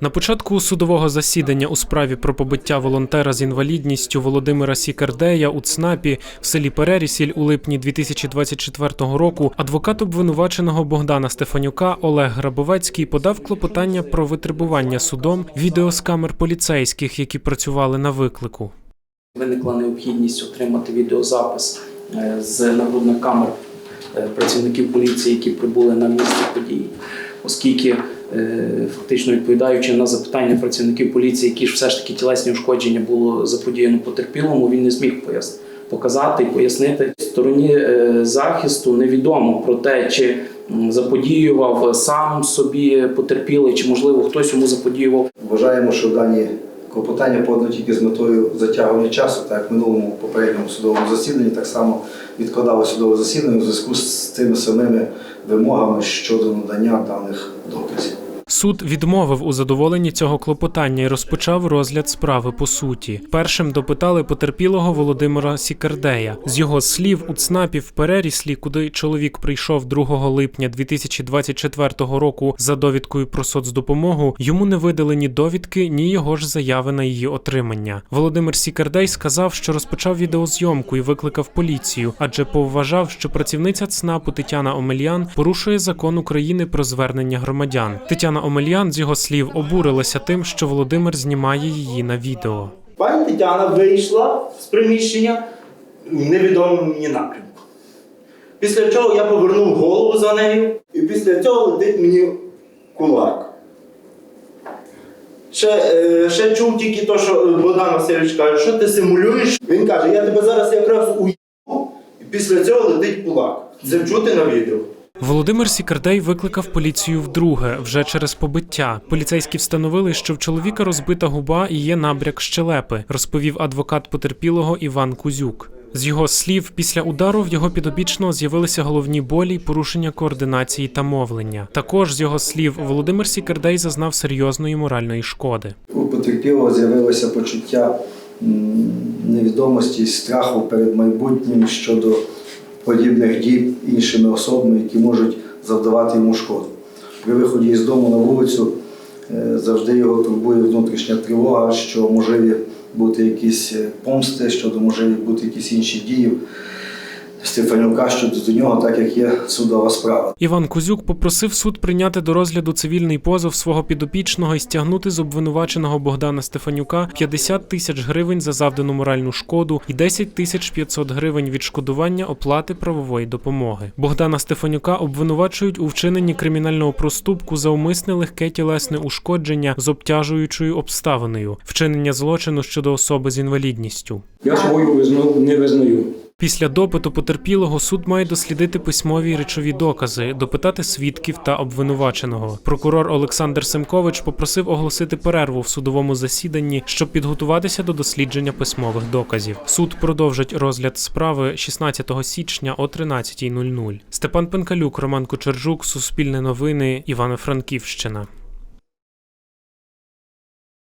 На початку судового засідання у справі про побиття волонтера з інвалідністю Володимира Сікардея у ЦНАПі в селі Перерісіль у липні 2024 року адвокат обвинуваченого Богдана Стефанюка Олег Грабовецький подав клопотання про витребування судом відео з камер поліцейських, які працювали на виклику. Виникла необхідність отримати відеозапис е, з нагрудних камер е, працівників поліції, які прибули на місце події, оскільки фактично відповідаючи на запитання працівників поліції, які ж все ж таки тілесні ушкодження було заподіяно потерпілому, він не зміг пояс- показати і пояснити стороні е, захисту. Невідомо про те, чи заподіював сам собі потерпілий, чи можливо хтось йому заподіював Вважаємо, що дані клопотання подані тільки з метою затягування часу, так як в минулому попередньому судовому засіданні так само відкладали судове засідання у зв'язку з тими самими вимогами щодо надання даних доказів. Суд відмовив у задоволенні цього клопотання і розпочав розгляд справи по суті. Першим допитали потерпілого Володимира Сікардея. З його слів, у ЦНАПі в Переріслі, куди чоловік прийшов 2 липня 2024 року за довідкою про соцдопомогу, йому не видали ні довідки, ні його ж заяви на її отримання. Володимир Сікардей сказав, що розпочав відеозйомку і викликав поліцію, адже повважав, що працівниця ЦНАПу Тетяна Омельян порушує закон України про звернення громадян. Тетяна Омельян з його слів обурилася тим, що Володимир знімає її на відео. Пані Тетяна вийшла з приміщення в невідомому мені напрямку. Після чого я повернув голову за нею, і після цього летить мені кулак. Ще, е, ще чув тільки то, що Богдан Васильович каже, що ти симулюєш. Він каже, я тебе зараз якраз уїбу, і після цього летить кулак. Це чути на відео. Володимир Сікардей викликав поліцію вдруге, вже через побиття. Поліцейські встановили, що в чоловіка розбита губа і є набряк щелепи, розповів адвокат потерпілого Іван Кузюк. З його слів, після удару в його підопічного з'явилися головні болі, й порушення координації та мовлення. Також з його слів, Володимир Сікардей зазнав серйозної моральної шкоди. У потерпілого з'явилося почуття невідомості, страху перед майбутнім щодо подібних дій іншими особами, які можуть завдавати йому шкоду. При виході із дому на вулицю е, завжди його турбує внутрішня тривога, що можливі бути якісь е, помсти, щодо можливі бути якісь інші дії Стефанюка щодо до нього, так як є судова справа. Іван Кузюк попросив суд прийняти до розгляду цивільний позов свого підопічного і стягнути з обвинуваченого Богдана Стефанюка 50 тисяч гривень за завдану моральну шкоду і 10 тисяч 500 гривень відшкодування оплати правової допомоги. Богдана Стефанюка обвинувачують у вчиненні кримінального проступку за умисне легке тілесне ушкодження з обтяжуючою обставиною, вчинення злочину щодо особи з інвалідністю. Я свою вину не визнаю. Після допиту потерпілого суд має дослідити письмові й речові докази, допитати свідків та обвинуваченого. Прокурор Олександр Семкович попросив оголосити перерву в судовому засіданні, щоб підготуватися до дослідження письмових доказів. Суд продовжить розгляд справи 16 січня о 13.00. Степан Пенкалюк, Роман Кочержук, Суспільне новини, Івано-Франківщина.